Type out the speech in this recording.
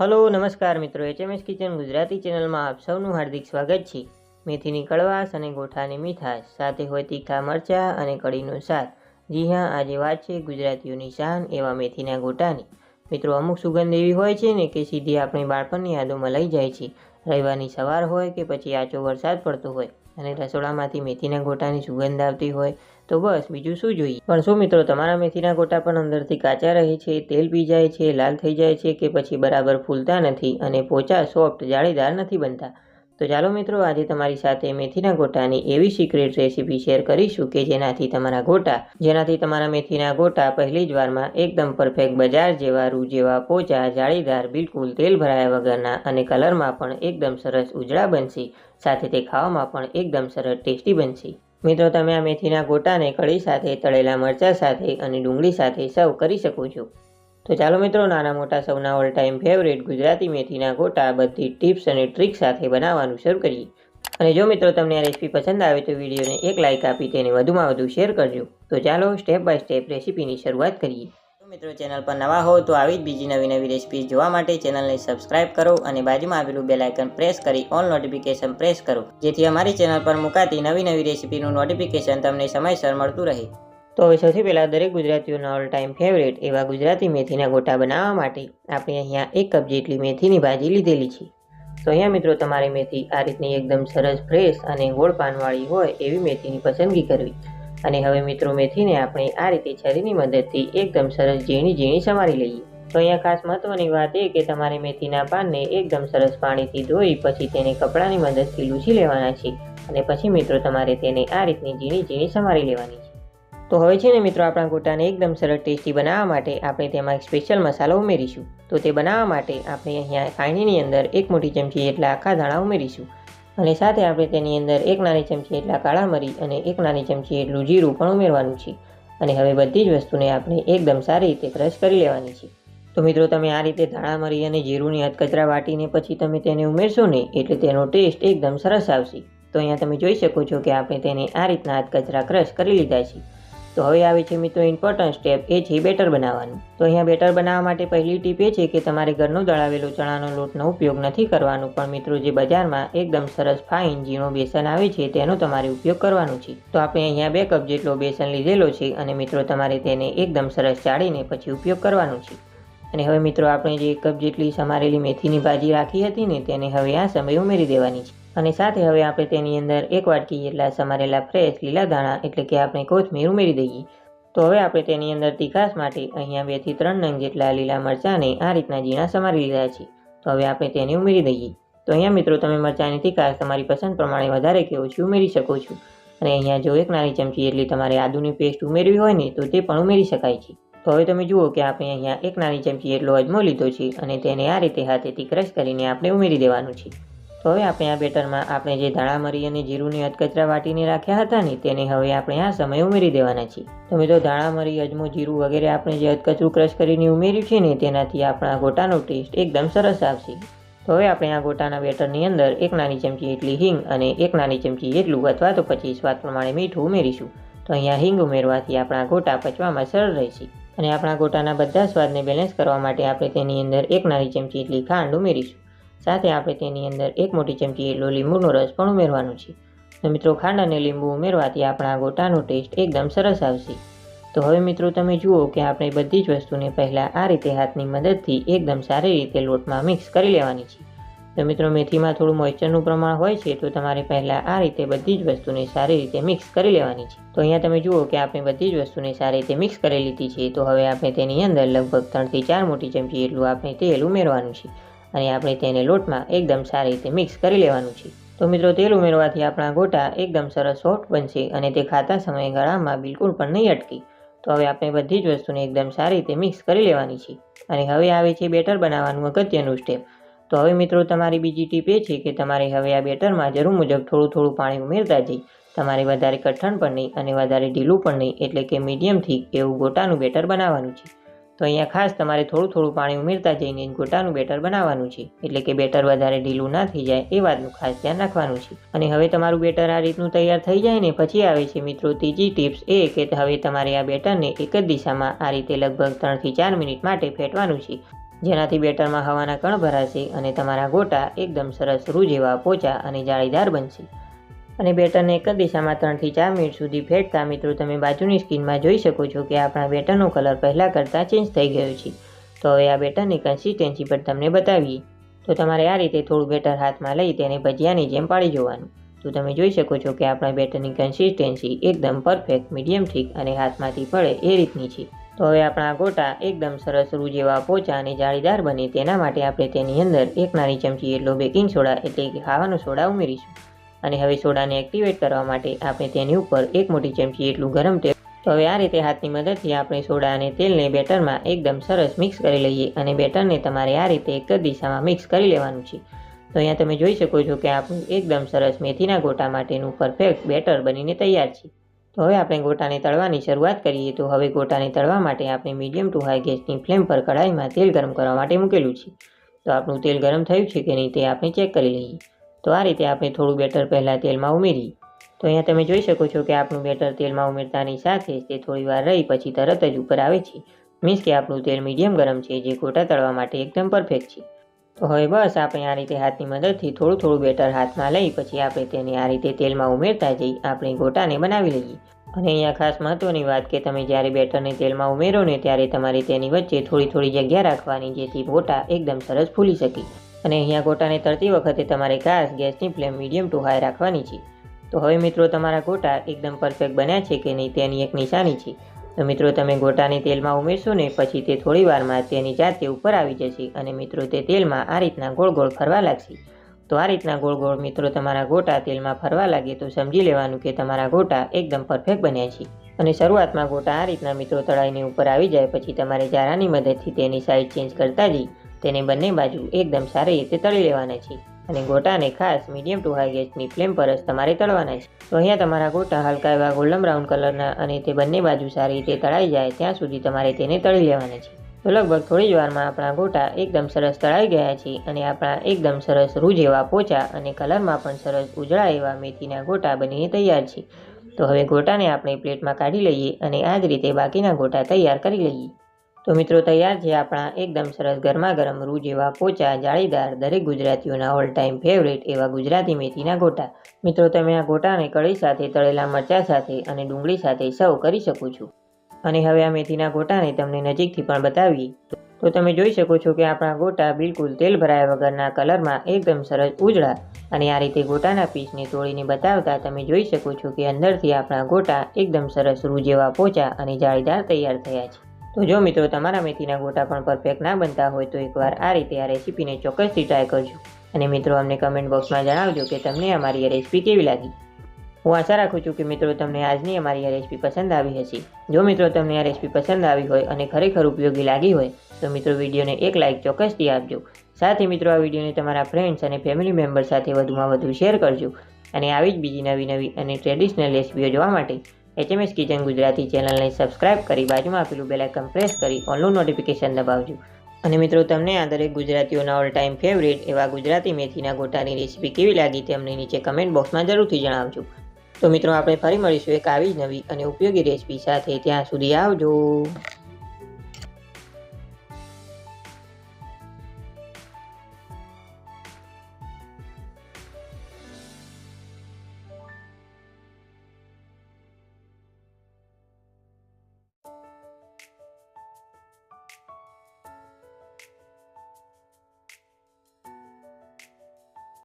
Hello, નમસ્કાર મિત્રો. HMS kitchen Gujarati ચેનલમાં આપ સૌનું હાર્દિક સ્વાગત છે. મેથીની કડવાશ અને ગોઠાની મીઠાશ, સાથે હોય તીખા મરચાં અને કઢીનું શાક. જી હા, આજે વાત છે ગુજરાતીઓની શાન એવા મેથીના ગોટાની. મિત્રો, અમુક સુગંધ એવી હોય છે ને કે સીધી આપણી બાળપણની યાદોમાં લઈ જાય છે. રવિવારની સવાર હોય કે પછી આચો વરસાદ પડતો હોય અને રસોડામાંથી મેથીના ગોટાની સુગંધ આવતી હોય તો બસ, બીજું શું જોઈએ? પણ શું મિત્રો, તમારા મેથીના ગોટા પણ અંદરથી કાચા રહે છે, તેલ પી જાય છે, લાલ થઈ જાય છે કે પછી બરાબર ફૂલતા નથી અને પોચા સોફ્ટ, જાળીદાર નથી બનતા. તો ચાલો મિત્રો, આજે તમારી સાથે મેથીના ગોટાની એવી સિક્રેટ રેસીપી શેર કરીશું કે જેનાથી તમારા ગોટા, જેનાથી તમારા મેથીના ગોટા પહેલી જ વારમાં એકદમ પરફેક્ટ બજાર જેવા, રૂ જેવા, પોચા, જાળીદાર, બિલકુલ તેલ ભરાયા વગરના અને કલરમાં પણ એકદમ સરસ ઉજળા બનશે. સાથે તે ખાવામાં પણ એકદમ સરસ ટેસ્ટી બનશે. મિત્રો, તમે આ મેથીના ગોટાને કળી સાથે, તળેલા મરચાં સાથે અને ડુંગળી સાથે સર્વ કરી શકો છો. તો ચાલો મિત્રો, નાના મોટા સૌના ઓલ ટાઈમ ફેવરેટ ગુજરાતી મેથીના ગોટા બધી ટિપ્સ અને ટ્રીક સાથે બનાવવાનું શરૂ કરીએ. અને જો મિત્રો, તમને આ રેસીપી પસંદ આવે તો વિડીયોને એક લાઇક આપી તેને વધુમાં વધુ શેર કરજો. તો ચાલો સ્ટેપ બાય સ્ટેપ રેસીપીની શરૂઆત કરીએ. મિત્રો, ચેનલ પર નવા હો તો આવી જ બીજી નવી નવી રેસીપી જોવા માટે ચેનલને સબસ્ક્રાઇબ કરો અને બાજુમાં આવેલું બેલ પ્રેસ કરી ઓલ નોટિફિકેશન પ્રેસ કરો. જેથી અમારી ચેનલ પર મુકાતી નવી નવી રેસીપીનું નોટિફિકેશન તમને સમયસર મળતું રહે. તો હવે સૌથી પહેલાં દરેક ગુજરાતીઓના ઓલ ટાઈમ ફેવરેટ એવા ગુજરાતી મેથીના ગોટા બનાવવા માટે આપણે અહીંયા એક કપ જેટલી મેથીની ભાજી લીધેલી છે. તો અહીંયા મિત્રો, તમારી મેથી આ રીતની એકદમ સરસ ફ્રેશ અને ગોળ પાનવાળી હોય એવી મેથીની પસંદગી કરવી. અને હવે મિત્રો મેથીને આપણે આ રીતે છરીની મદદથી એકદમ સરસ ઝીણી ઝીણી સમારી લઈએ. તો અહીંયા ખાસ મહત્વની વાત એ કે તમારે મેથીના પાનને એકદમ સરસ પાણીથી ધોઈ પછી તેને કપડાની મદદથી લૂછી લેવાના છે. અને પછી મિત્રો તમારે તેને આ રીતની ઝીણી ઝીણી સમારી લેવાની છે. તો હવે છે ને મિત્રો આપણા ગોટાને એકદમ સરસ ટેસ્ટી બનાવવા માટે આપણે તેમાં એક સ્પેશિયલ મસાલો ઉમેરીશું. તો તે બનાવવા માટે આપણે અહીંયા પાણીની અંદર એક મોટી ચમચી એટલા આખા ધાણા ઉમેરીશું. અને સાથે આપણે તેની અંદર એક નાની ચમચી એટલા કાળા મરી અને એક નાની ચમચી એટલું જીરું પણ ઉમેરવાનું છે. અને હવે બધી જ વસ્તુને આપણે એકદમ સારી રીતે ક્રશ કરી લેવાની છે. તો મિત્રો, તમે આ રીતે ધાણા મરી અને જીરુંની હથકચરા વાટીને પછી તમે તેને ઉમેરશો ને એટલે તેનો ટેસ્ટ એકદમ સરસ આવશે. તો અહીંયા તમે જોઈ શકો છો કે આપણે તેને આ રીતના અધકચરા ક્રશ કરી લીધા છે. તો હવે આવે છે મિત્રો ઇમ્પોર્ટન્ટ સ્ટેપ એ છે બેટર બનાવવાનું. તો અહીંયા બેટર બનાવવા માટે પહેલી ટીપ એ છે કે તમારે ઘરનો દળાવેલો ચણાનો લોટનો ઉપયોગ નથી કરવાનો, પણ મિત્રો જે બજારમાં એકદમ સરસ ફાઇન ઝીણો બેસન આવે છે તેનો તમારે ઉપયોગ કરવાનો છે. તો આપણે અહીંયા બે કપ જેટલો બેસન લીધેલો છે અને મિત્રો તમારે તેને એકદમ સરસ ચાળીને પછી ઉપયોગ કરવાનો છે. અને હવે મિત્રો આપણે જે એક કપ જેટલી સમારેલી મેથીની ભાજી રાખી હતી ને તેને હવે આ સમય ઉમેરી દેવાની છે. અને સાથે હવે આપણે તેની અંદર એક વાટકી જેટલા સમારેલા ફ્રેશ લીલા ધાણા એટલે કે આપણે કોથમીર ઉમેરી દઈએ. તો હવે આપણે તેની અંદર તીખાશ માટે અહીંયા બેથી ત્રણ નંગ જેટલા લીલા મરચાંને આ રીતના ઝીણા સમારી લીધા છે. તો હવે આપણે તેને ઉમેરી દઈએ. તો અહીંયા મિત્રો તમે મરચાંની તીખાશ તમારી પસંદ પ્રમાણે વધારે કે ઓછી ઉમેરી શકો છો. અને અહીંયા જો એક નાની ચમચી એટલી તમારે આદુની પેસ્ટ ઉમેરવી હોય ને તો તે પણ ઉમેરી શકાય છે. તો હવે તમે જુઓ કે આપણે અહીંયા એક નાની ચમચી એટલો અજમો લીધો છે અને તેને આ રીતે હાથેથી ક્રશ કરીને આપણે ઉમેરી દેવાનું છે. હવે આપણે આ બેટરમાં આપણે જે ધાણા, મરી અને જીરુંની અધકચરા વાટીને રાખ્યા હતા ને, તેને હવે આપણે આ સમય ઉમેરી દેવાના છીએ. તો મિત્રો, ધાણા, મરી, અજમો, જીરું વગેરે આપણે જે અધકચરું ક્રશ કરીને ઉમેર્યું છે ને, તેનાથી આપણા ગોટાનો ટેસ્ટ એકદમ સરસ આવશે. તો હવે આપણે આ ગોટાના બેટરની અંદર એક નાની ચમચી એટલી હિંગ અને એક નાની ચમચી એટલું અથવા તો પછી સ્વાદ પ્રમાણે મીઠું ઉમેરીશું. તો અહીંયા હિંગ ઉમેરવાથી આપણા ગોટા પચવામાં સરળ રહેશે. અને આપણા ગોટાના બધા સ્વાદને બેલેન્સ કરવા માટે આપણે તેની અંદર એક નાની ચમચી એટલી ખાંડ ઉમેરીશું. સાથે આપણે તેની અંદર એક મોટી ચમચી એટલો લીંબુનો રસ પણ ઉમેરવાનો છે. તો મિત્રો, ખાંડ અને લીંબુ ઉમેરવાથી આપણા ગોટાનો ટેસ્ટ એકદમ સરસ આવશે. તો હવે મિત્રો, તમે જુઓ કે આપણે બધી જ વસ્તુને પહેલાં આ રીતે હાથની મદદથી એકદમ સારી રીતે લોટમાં મિક્સ કરી લેવાની છે. તો મિત્રો, મેથીમાં થોડું મોઇસ્ચરનું પ્રમાણ હોય છે, તો તમારે પહેલાં આ રીતે બધી જ વસ્તુને સારી રીતે મિક્સ કરી લેવાની છે. તો અહીંયા તમે જુઓ કે આપણે બધી જ વસ્તુને સારી રીતે મિક્સ કરી લીધી છે. તો હવે આપણે તેની અંદર લગભગ ત્રણથી ચાર મોટી ચમચી એટલું આપણે તેલ ઉમેરવાનું છે. અને આપણે તેને લોટમાં એકદમ સારી રીતે મિક્સ કરી લેવાનું છે. તો મિત્રો, તેલ ઉમેરવાથી આપણા ગોટા એકદમ સરસ સોફ્ટ બનશે અને તે ખાતા સમયે ગળામાં બિલકુલ પણ નહીં અટકે. તો હવે આપણે બધી જ વસ્તુને એકદમ સારી રીતે મિક્સ કરી લેવાની છે. અને હવે આવે છે બેટર બનાવવાનું અગત્યનું સ્ટેપ તો હવે મિત્રો, તમારી બીજી ટીપ એ છે કે તમારે હવે આ બેટરમાં જરૂર મુજબ થોડું થોડું પાણી ઉમેરતા જઈ. તમારે વધારે કઠણ પણ નહીં અને વધારે ઢીલું પણ નહીં, એટલે કે મીડિયમથી એવું ગોટાનું બેટર બનાવવાનું છે. તો અહીંયા ખાસ તમારે થોડું થોડું પાણી ઉમેરતા જઈને ગોટાનું બેટર બનાવવાનું છે. એટલે કે બેટર વધારે ઢીલું ના થઈ જાય એ વાતનું ખાસ ધ્યાન રાખવાનું છે. અને હવે તમારું બેટર આ રીતનું તૈયાર થઈ જાય ને પછી આવે છે મિત્રો ત્રીજી ટિપ્સ એ કે હવે તમારે આ બેટરને એક જ દિશામાં આ રીતે લગભગ ત્રણથી ચાર મિનિટ માટે ફેટવાનું છે. જેનાથી બેટરમાં હવાના કણ ભરાશે અને તમારા ગોટા એકદમ સરસ રૂ જેવા પોચા અને જાળીદાર બનશે. અને બેટરને એક જ દિશામાં ત્રણથી ચાર મિનિટ સુધી ફેટતા મિત્રો, તમે બાજુની સ્કીનમાં જોઈ શકો છો કે આપણા બેટરનો કલર પહેલાં કરતાં ચેન્જ થઈ ગયો છે. તો હવે આ બેટરની કન્સિસ્ટન્સી પર તમને બતાવીએ. તો તમારે આ રીતે થોડું બેટર હાથમાં લઈ તેને ભજીયાની જેમ પાડી જોવાનું. તો તમે જોઈ શકો છો કે આપણા બેટરની કન્સિસ્ટન્સી એકદમ પરફેક્ટ મીડિયમ ઠીક અને હાથમાંથી પડે એ રીતની છે. તો હવે આપણા ગોટા એકદમ સરસ રૂ જેવા પોચા અને જાળીદાર બને તેના માટે આપણે તેની અંદર એક નાની ચમચી એટલો બેકિંગ સોડા એટલે કે ખાવાનો સોડા ઉમેરીશું. અને હવે સોડાને એક્ટિવેટ કરવા માટે આપણે તેની ઉપર એક મોટી ચમચી એટલું ગરમ તેલ તો હવે આ રીતે હાથની મદદથી આપણે સોડા અને તેલને બેટરમાં એકદમ સરસ મિક્સ કરી લઈએ અને બેટરને તમારે આ રીતે એક જ દિશામાં મિક્સ કરી લેવાનું છે. તો અહીંયા તમે જોઈ શકો છો કે આપણું એકદમ સરસ મેથીના ગોટા માટેનું પરફેક્ટ બેટર બનીને તૈયાર છે. તો હવે આપણે ગોટાને તળવાની શરૂઆત કરીએ તો હવે ગોટાને તળવા માટે આપણે મીડિયમ ટુ હાઈ ગેસની ફ્લેમ પર કઢાઈમાં તેલ ગરમ કરવા માટે મૂકેલું છે. તો આપણું તેલ ગરમ થયું છે કે નહીં તે આપણે ચેક કરી લઈએ. તો આ રીતે આપણે થોડું બેટર પહેલાં તેલમાં ઉમેરી. તો અહીંયા તમે જોઈ શકો છો કે આપણું બેટર તેલમાં ઉમેરતાની સાથે તે થોડી વાર રહી પછી તરત જ ઉપર આવે છે. મીન્સ કે આપણું તેલ મીડિયમ ગરમ છે, જે ગોટા તળવા માટે એકદમ પરફેક્ટ છે. તો હવે બસ આપણે આ રીતે હાથની મદદથી થોડું થોડું બેટર હાથમાં લઈ પછી આપણે તેને આ રીતે તેલમાં ઉમેરતા જઈ આપણે ગોટાને બનાવી લઈએ. અને અહીંયા ખાસ મહત્વની વાત કે તમે જ્યારે બેટરને તેલમાં ઉમેરો ને ત્યારે તમારે તેની વચ્ચે થોડી થોડી જગ્યા રાખવાની જેથી ગોટા એકદમ સરસ ફૂલી શકે. અને અહીંયા ગોટાને તળતી વખતે તમારે ખાસ ગેસની ફ્લેમ મીડિયમ ટુ હાઈ રાખવાની છે. તો હવે મિત્રો તમારા ગોટા એકદમ પરફેક્ટ બન્યા છે કે નહીં તેની એક નિશાની છે. તો મિત્રો તમે ગોટાને તેલમાં ઉમેરશો ને પછી તે થોડી વારમાં તેની જાતે ઉપર આવી જશે અને મિત્રો તે તેલમાં આ રીતના ગોળ ગોળ ફરવા લાગશે. તો આ રીતના ગોળ ગોળ મિત્રો તમારા ગોટા તેલમાં ફરવા લાગે તો સમજી લેવાનું કે તમારા ગોટા એકદમ પરફેક્ટ બન્યા છે. અને શરૂઆતમાં ગોટા આ રીતના મિત્રો તળાઈને ઉપર આવી જાય પછી તમારે જારાની મદદથી તેની સાઈડ ચેન્જ કરતા જઈ તેને બંને બાજુ એકદમ સારી રીતે તળી લેવાના છે. અને ગોટાને ખાસ મીડિયમ ટુ હાઈ ગેસની ફ્લેમ પર જ તમારે તળવાના છે. તો અહીંયા તમારા ગોટા હલકા એવા ગોલ્ડન બ્રાઉન કલરના અને તે બંને બાજુ સારી રીતે તળાઈ જાય ત્યાં સુધી તમારે તેને તળી લેવાના છે. તો લગભગ થોડી જ વારમાં આપણા ગોટા એકદમ સરસ તળાઈ ગયા છે અને આપણા એકદમ સરસ રૂ જેવા પોચા અને કલરમાં પણ સરસ ઉજળા એવા મેથીના ગોટા બનીને તૈયાર છે. તો હવે ગોટાને આપણે પ્લેટમાં કાઢી લઈએ અને આ જ રીતે બાકીના ગોટા તૈયાર કરી લઈએ. તો મિત્રો તૈયાર છે આપણા એકદમ સરસ ગરમા ગરમ રૂ જેવા પોચા, જાળીદાર, દરેક ગુજરાતીઓના ઓલ ટાઈમ ફેવરેટ એવા ગુજરાતી મેથીના ગોટા. મિત્રો, તમે આ ગોટાને કઢી સાથે, તળેલા મરચાં સાથે અને ડુંગળી સાથે સર્વ કરી શકો છો. અને હવે આ મેથીના ગોટાને તમને નજીકથી પણ બતાવીએ. તો તમે જોઈ શકો છો કે આપણા ગોટા બિલકુલ તેલ ભરાયા વગરના કલરમાં એકદમ સરસ ઉજળા અને આ રીતે ગોટાના પીસને તોડીને બતાવતા તમે જોઈ શકો છો કે અંદરથી આપણા ગોટા એકદમ સરસ રૂ જેવા પોચા અને જાળીદાર તૈયાર થયા છે. તો જો મિત્રો, તમારા મેથીના ગોટા પણ પરફેક્ટ ના બનતા હોય તો એકવાર આ રીતે આ રેસીપીને ચોક્કસથી ટ્રાય કરજો. અને મિત્રો, અમને કમેન્ટ બોક્સમાં જણાવજો કે તમને અમારી આ રેસીપી કેવી લાગી. હું આશા રાખું છું કે મિત્રો, તમને આજની અમારી આ રેસીપી પસંદ આવી હશે. જો મિત્રો, તમને આ રેસીપી પસંદ આવી હોય અને ખરેખર ઉપયોગી લાગી હોય, તો મિત્રો, વિડીયોને એક લાઇક ચોક્કસથી આપજો. સાથે મિત્રો, આ વિડીયોને તમારા ફ્રેન્ડ્સ અને ફેમિલી મેમ્બર સાથે વધુમાં વધુ શેર કરજો. અને આવી જ બીજી નવી નવી અને ટ્રેડિશનલ રેસીપીઓ જોવા માટે એચએમએસ કિચન ગુજરાતી ચેનલને સબસ્ક્રાઇબ કરી બાજુમાં આપેલું બેલાઇકન પ્રેસ કરી ઓનલું નોટિફિકેશન દબાવજો. અને મિત્રો, તમને આ દરેક ગુજરાતીઓના ઓલ ટાઈમ ફેવરેટ એવા ગુજરાતી મેથીના ગોટાની રેસીપી કેવી લાગી તે અમને નીચે કમેન્ટ બોક્સમાં જરૂરથી જણાવજો. તો મિત્રો, આપણે ફરી મળીશું એક આવી જ નવી અને ઉપયોગી રેસીપી સાથે. ત્યાં સુધી આવજો.